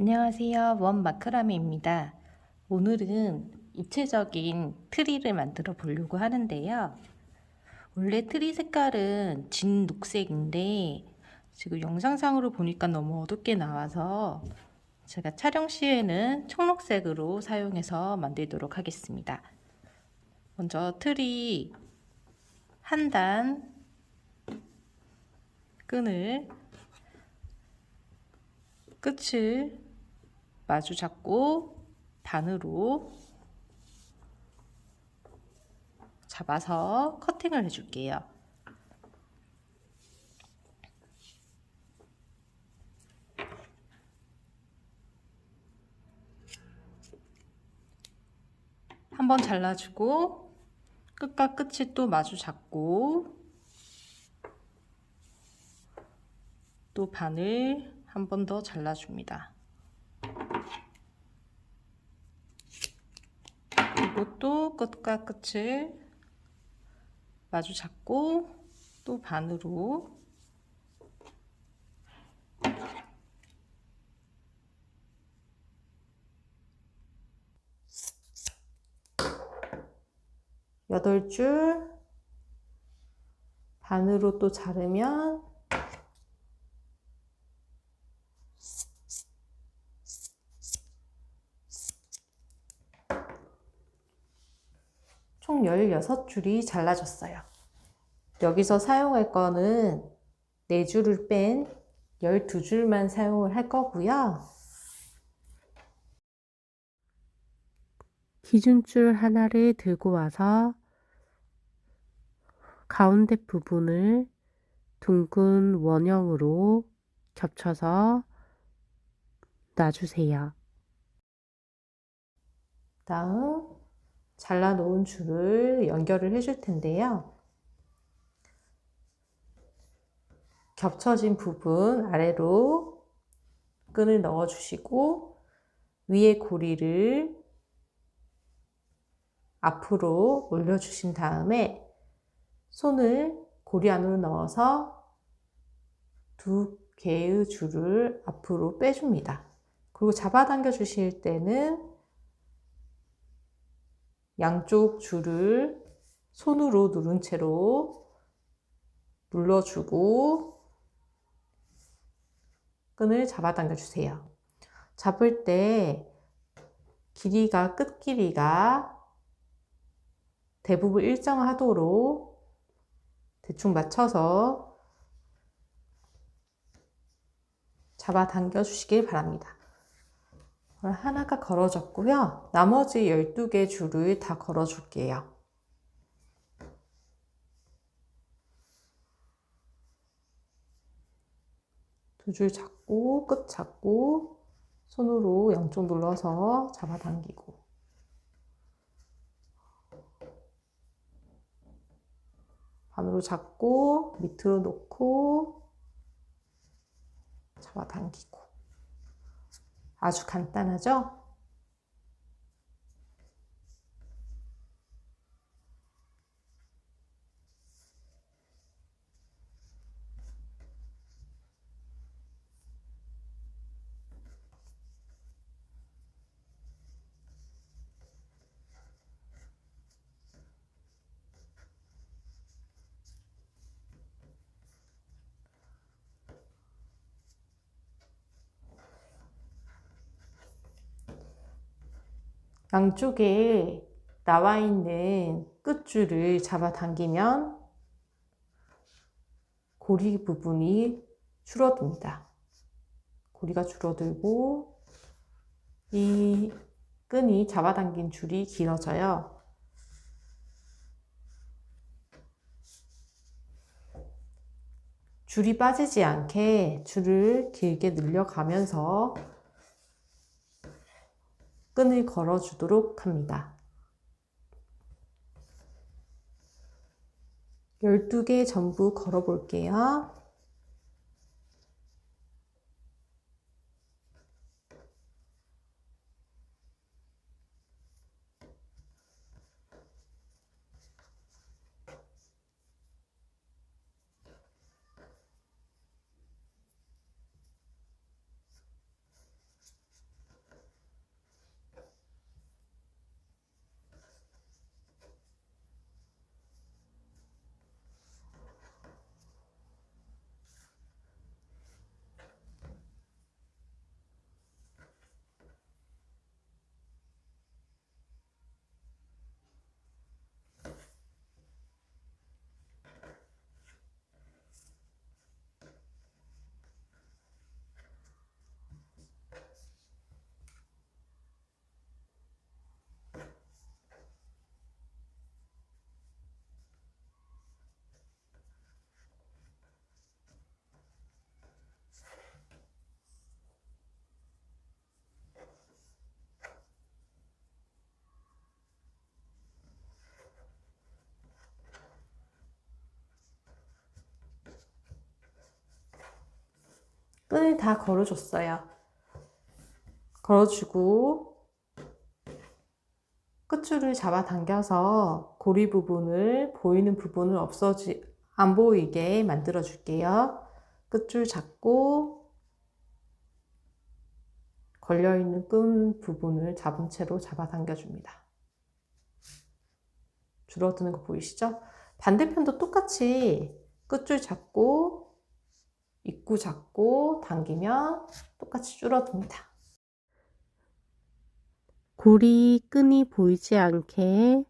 안녕하세요. 원 마크라메입니다. 오늘은 입체적인 트리를 만들어 보려고 하는데요. 원래 트리 색깔은 진 녹색인데 지금 영상상으로 보니까 너무 어둡게 나와서 제가 촬영 시에는 청록색으로 사용해서 만들도록 하겠습니다. 먼저 트리 한 단 끈을 끝을 마주 잡고 반으로 잡아서 커팅을 해줄게요. 한번 잘라주고 끝과 끝이 또 마주 잡고 또 반을 한 번 더 잘라줍니다. 그리고 또 끝과 끝을 마주 잡고 또 반으로 여덟 줄 반으로 또 자르면 총 16줄이 잘라졌어요. 여기서 사용할 거는 4줄을 뺀 12줄만 사용을 할 거고요. 기준줄 하나를 들고 와서 가운데 부분을 둥근 원형으로 겹쳐서 놔주세요. 다음 잘라 놓은 줄을 연결을 해줄 텐데요. 겹쳐진 부분 아래로 끈을 넣어 주시고 위에 고리를 앞으로 올려 주신 다음에 손을 고리 안으로 넣어서 두 개의 줄을 앞으로 빼줍니다. 그리고 잡아당겨 주실 때는 양쪽 줄을 손으로 누른 채로 눌러주고 끈을 잡아당겨 주세요. 잡을 때 길이가 끝 길이가 대부분 일정하도록 대충 맞춰서 잡아당겨 주시길 바랍니다. 하나가 걸어졌고요. 나머지 12개 줄을 다 걸어줄게요. 두 줄 잡고 끝 잡고 손으로 양쪽 눌러서 잡아당기고 반으로 잡고 밑으로 놓고 잡아당기고 아주 간단하죠? 양쪽에 나와 있는 끝줄을 잡아당기면 고리 부분이 줄어듭니다. 고리가 줄어들고 이 끈이 잡아당긴 줄이 길어져요. 줄이 빠지지 않게 줄을 길게 늘려가면서 끈을 걸어주도록 합니다. 12개 전부 걸어 볼게요. 끈을 다 걸어줬어요. 걸어주고 끝줄을 잡아당겨서 고리 부분을 보이는 부분을 없어지 안 보이게 만들어 줄게요. 끝줄 잡고 걸려 있는 끈 부분을 잡은 채로 잡아당겨 줍니다. 줄어드는 거 보이시죠? 반대편도 똑같이 끝줄 잡고 입구 잡고 당기면 똑같이 줄어듭니다. 고리 끈이 보이지 않게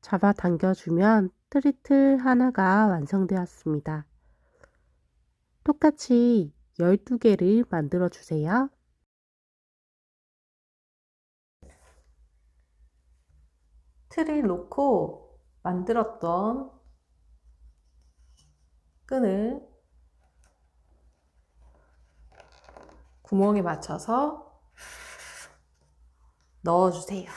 잡아 당겨주면 트리틀 하나가 완성되었습니다. 똑같이 12개를 만들어 주세요. 틀을 놓고 만들었던 끈을 구멍에 맞춰서 넣어주세요.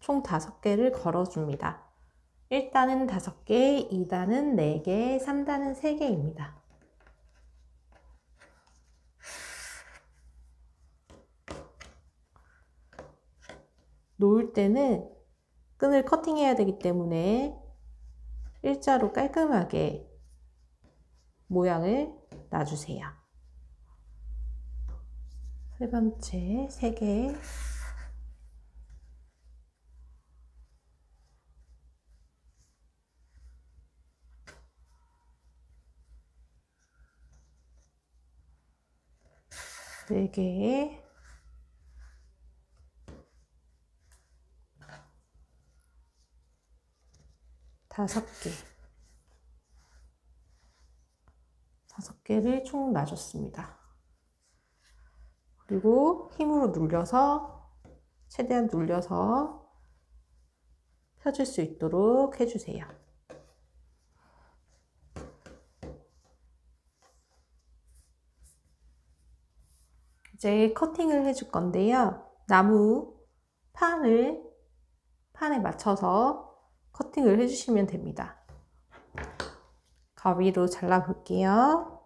총 5개를 걸어줍니다. 1단은 5개, 2단은 4개, 3단은 3개입니다. 놓을 때는 끈을 커팅해야 되기 때문에 일자로 깔끔하게 모양을 놔주세요. 세 번째, 세 개. 네 개. 다섯 개. 다섯 개를 총 놔줬습니다. 그리고 힘으로 눌려서, 최대한 눌려서 펴줄 수 있도록 해주세요. 이제 커팅을 해줄 건데요. 나무 판을 판에 맞춰서 커팅을 해주시면 됩니다. 가위로 잘라 볼게요.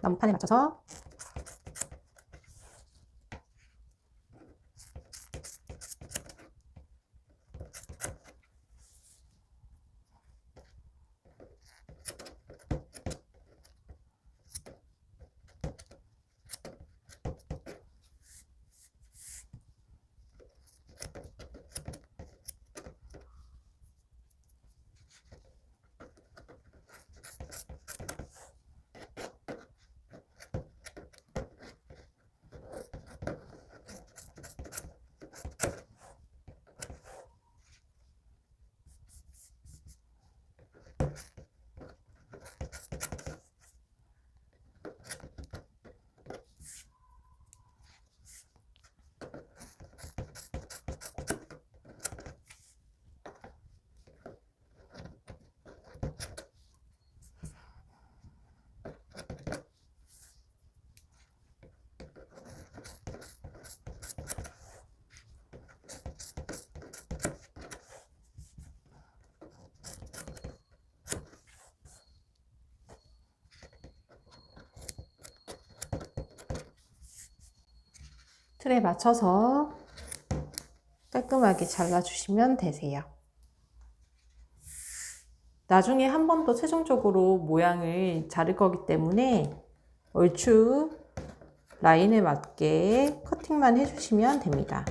나무판에 맞춰서 틀에 맞춰서 깔끔하게 잘라주시면 되세요. 나중에 한 번 더 최종적으로 모양을 자를 거기 때문에 얼추 라인에 맞게 커팅만 해주시면 됩니다.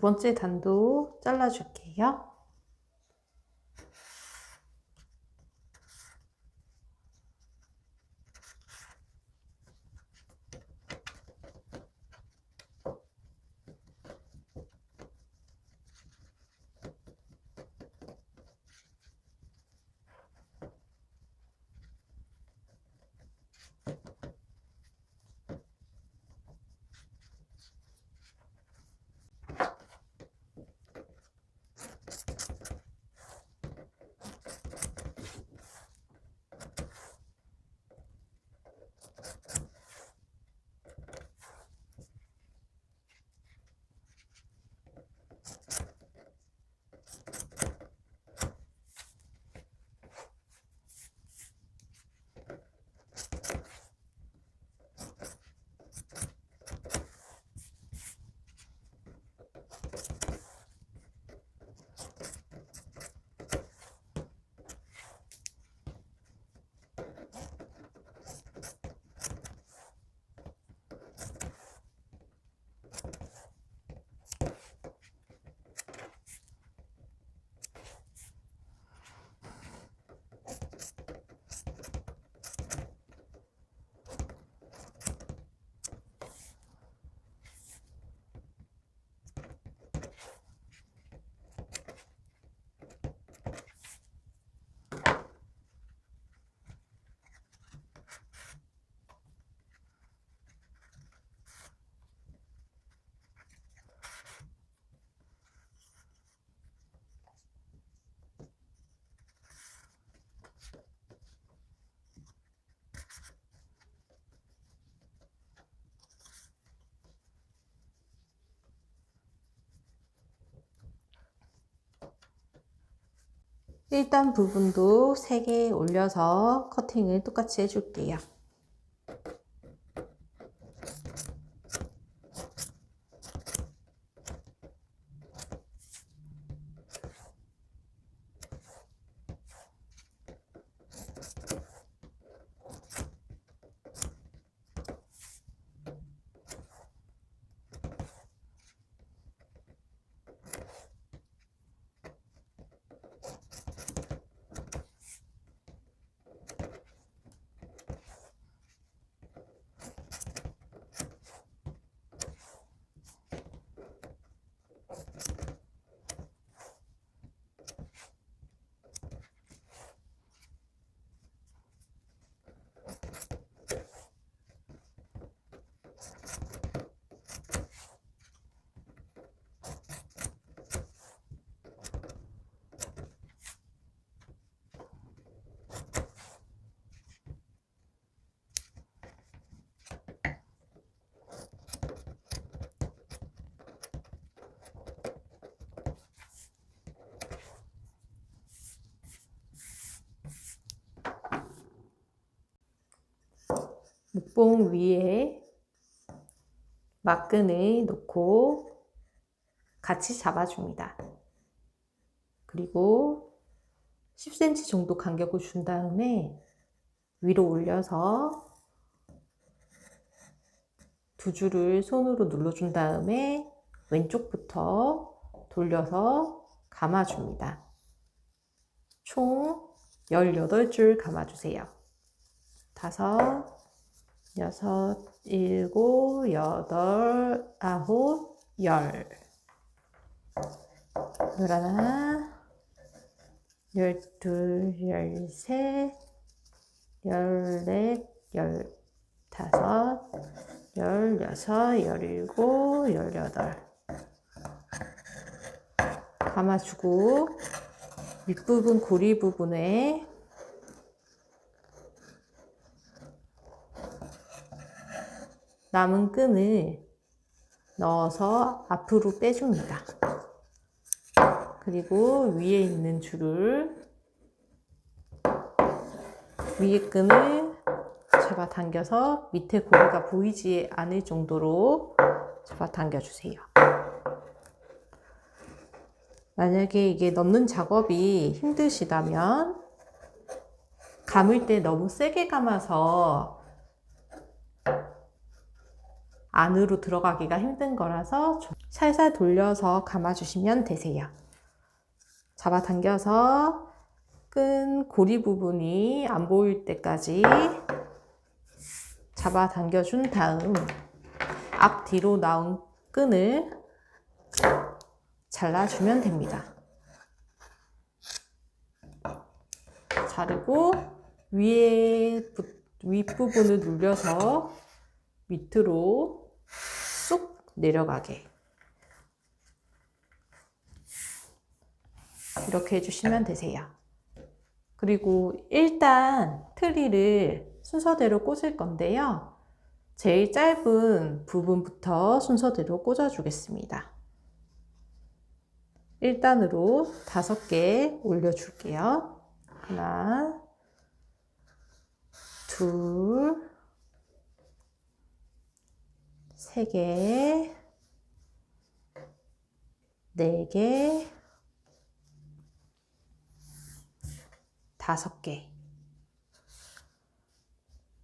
두 번째 단도 잘라줄게요. 1단 부분도 3개 올려서 커팅을 똑같이 해줄게요. 목봉 위에 막근을 놓고 같이 잡아줍니다. 그리고 10cm 정도 간격을 준 다음에 위로 올려서 두 줄을 손으로 눌러준 다음에 왼쪽부터 돌려서 감아줍니다. 총 18줄 감아주세요. 다섯, 여섯, 일곱, 여덟, 아홉, 열. 열하나, 열둘, 열셋, 열넷, 열다섯, 열여섯, 열일곱, 열여덟. 감아주고 윗부분 고리 부분에 남은 끈을 넣어서 앞으로 빼줍니다. 그리고 위에 있는 줄을 위에 끈을 잡아 당겨서 밑에 고리가 보이지 않을 정도로 잡아 당겨 주세요. 만약에 이게 넣는 작업이 힘드시다면 감을 때 너무 세게 감아서 안으로 들어가기가 힘든 거라서 좀 살살 돌려서 감아주시면 되세요. 잡아당겨서 끈 고리 부분이 안 보일 때까지 잡아당겨준 다음 앞 뒤로 나온 끈을 잘라주면 됩니다. 자르고 위에 부- 윗부분을 눌려서 밑으로 쑥 내려가게 이렇게 해주시면 되세요. 그리고 일단 트리를 순서대로 꽂을 건데요. 제일 짧은 부분부터 순서대로 꽂아주겠습니다. 1단으로 다섯 개 올려줄게요. 하나, 둘, 세 개, 네 개, 다섯 개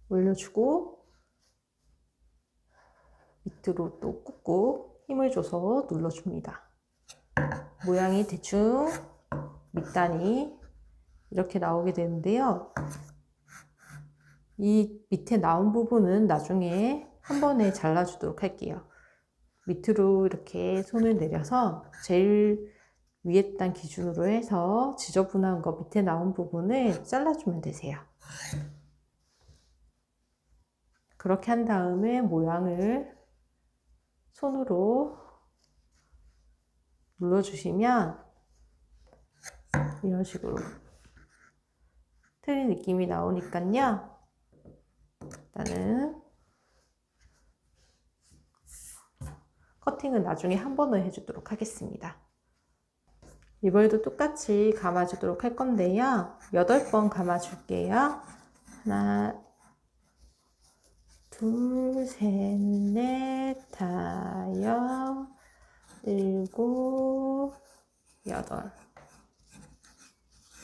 올려주고 밑으로 또 꾹꾹 힘을 줘서 눌러줍니다. 모양이 대충 밑단이 이렇게 나오게 되는데요. 이 밑에 나온 부분은 나중에 한 번에 잘라주도록 할게요. 밑으로 이렇게 손을 내려서 제일 위에 단 기준으로 해서 지저분한 거 밑에 나온 부분을 잘라주면 되세요. 그렇게 한 다음에 모양을 손으로 눌러주시면 이런 식으로 틀린 느낌이 나오니까요. 일단은 커팅은 나중에 한 번을 해주도록 하겠습니다. 이번에도 똑같이 감아주도록 할 건데요. 8번 감아줄게요. 하나, 둘, 셋, 넷, 다섯, 일곱, 여덟.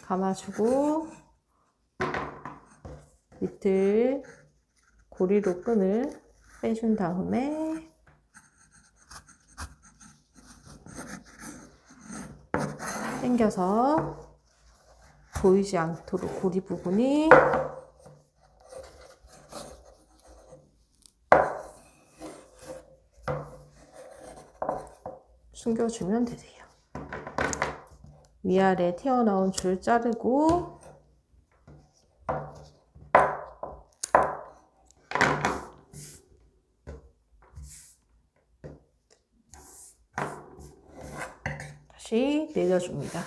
감아주고, 밑을 고리로 끈을 빼준 다음에, 당겨서 보이지 않도록 고리 부분이 숨겨주면 되세요. 위아래 튀어나온 줄 자르고 다시 내려줍니다.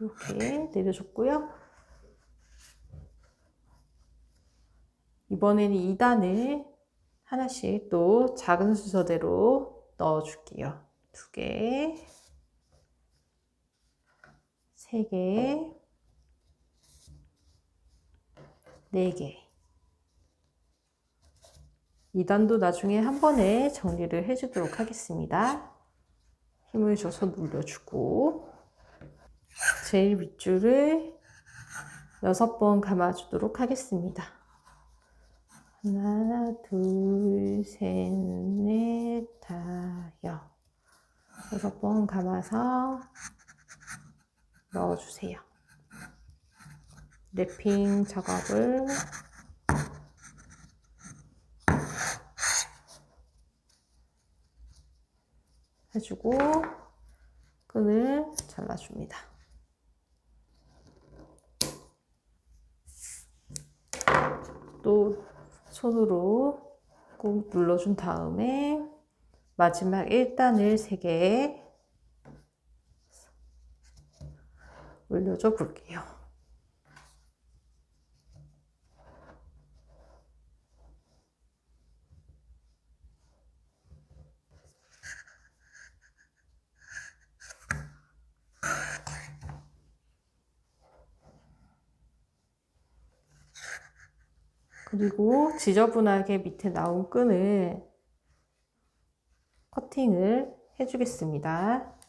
이렇게 내려줬고요. 이번에는 2단을 하나씩 또 작은 순서대로 넣어줄게요. 두 개, 세 개, 네 개. 2단도 나중에 한 번에 정리를 해주도록 하겠습니다. 힘을 줘서 눌러주고 제일 밑줄을 6번 감아주도록 하겠습니다. 하나, 둘, 셋, 넷, 다섯. 여섯 번 감아서 넣어주세요. 랩핑 작업을 해주고 끈을 잘라줍니다. 또 손으로 꾹 눌러준 다음에 마지막 1단을 3개 올려줘 볼게요. 그리고 지저분하게 밑에 나온 끈을 커팅을 해주겠습니다.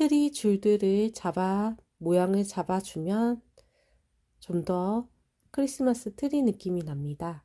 트리 줄들을 잡아, 모양을 잡아주면 좀 더 크리스마스 트리 느낌이 납니다.